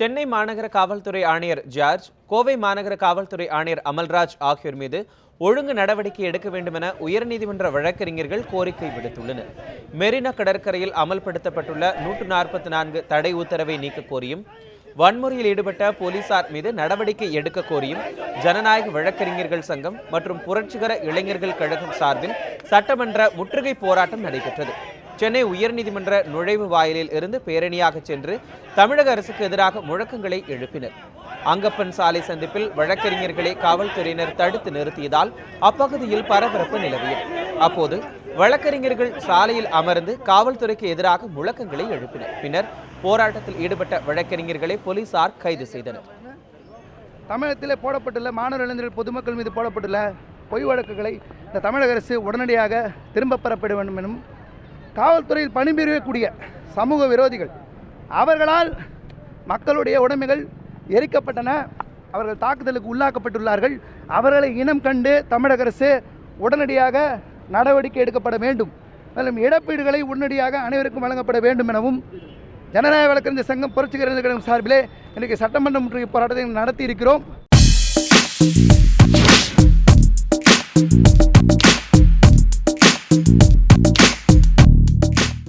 சென்னை மாநகர காவல்துறை ஆணையர் ஜார்ஜ் கோவை மாநகர காவல்துறை ஆணையர் அமல்ராஜ் ஆகியோர் மீது ஒழுங்கு நடவடிக்கை எடுக்க வேண்டும் என உயர்நீதிமன்ற வழக்கறிஞர்கள் கோரிக்கை விடுத்துள்ளனர். மெரினா கடற்கரையில் அமல்படுத்தப்பட்டுள்ள நூற்று நாற்பத்தி நான்கு தடை உத்தரவை நீக்க கோரியும் வன்முறையில் ஈடுபட்ட போலீசார் மீது நடவடிக்கை எடுக்க கோரியும் ஜனநாயக வழக்கறிஞர்கள் சங்கம் மற்றும் புரட்சிகர இளைஞர்கள் கழகம் சார்பில் சட்டமன்ற முற்றுகை போராட்டம் நடைபெற்றது. சென்னை உயர்நீதிமன்ற நுழைவு வாயிலில் இருந்து பேரணியாக சென்று தமிழக அரசுக்கு எதிராக முழக்கங்களை எழுப்பினர். அங்கப்பன் சாலை சந்திப்பில் வழக்கறிஞர்களை காவல்துறையினர் தடுத்து நிறுத்தியதால் அப்பகுதியில் பரபரப்பு நிலவியது. அப்போது வழக்கறிஞர்கள் சாலையில் அமர்ந்து காவல்துறைக்கு எதிராக முழக்கங்களை எழுப்பினர். பின்னர் போராட்டத்தில் ஈடுபட்ட வழக்கறிஞர்களை போலீசார் கைது செய்தனர். தமிழகத்தில் போடப்பட்டுள்ள மாணவர் இளைஞர்கள் பொதுமக்கள் மீது போடப்பட்டுள்ள பொய் வழக்குகளை இந்த தமிழக அரசு உடனடியாக திரும்பப் பெறப்பட வேண்டும் எனும் காவல்துறையில் பணிபுரியக்கூடிய சமூக விரோதிகள் அவர்களால் மக்களுடைய உடைமைகள் எரிக்கப்பட்டன அவர்கள் தாக்குதலுக்கு உள்ளாக்கப்பட்டுள்ளார்கள். அவர்களை இனம் கண்டு தமிழக அரசு உடனடியாக நடவடிக்கை எடுக்கப்பட வேண்டும். மேலும் இழப்பீடுகளை உடனடியாக அனைவருக்கும் வழங்கப்பட வேண்டும் எனவும் ஜனநாயக வழக்கறிஞர் சங்கம் புரட்சிகர கழகம் சார்பிலே இன்றைக்கு சட்டமன்ற முற்றுகை போராட்டத்தை நடத்தி இருக்கிறோம்